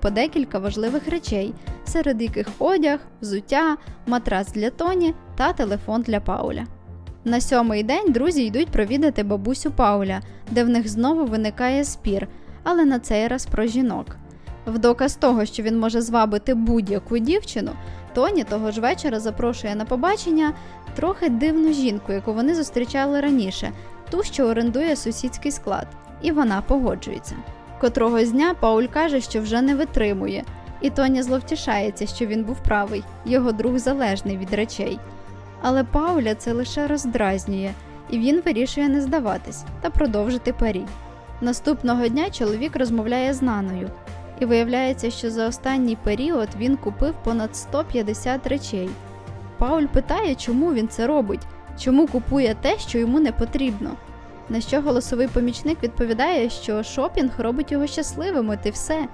по декілька важливих речей, серед яких одяг, взуття, матрас для Тоні та телефон для Пауля. На сьомий день друзі йдуть провідати бабусю Пауля, де в них знову виникає спір, але на цей раз про жінок. В доказ того, що він може звабити будь-яку дівчину, Тоні того ж вечора запрошує на побачення трохи дивну жінку, яку вони зустрічали раніше, ту, що орендує сусідський склад, і вона погоджується. Котрогось дня Пауль каже, що вже не витримує, і Тоня зловтішається, що він був правий, його друг залежний від речей. Але Пауля це лише роздразнює, і він вирішує не здаватись та продовжити парі. Наступного дня чоловік розмовляє з Наною, і виявляється, що за останній період він купив понад 150 речей. Пауль питає, чому він це робить, чому купує те, що йому не потрібно. На що голосовий помічник відповідає, що шопінг робить його щасливим, от і все.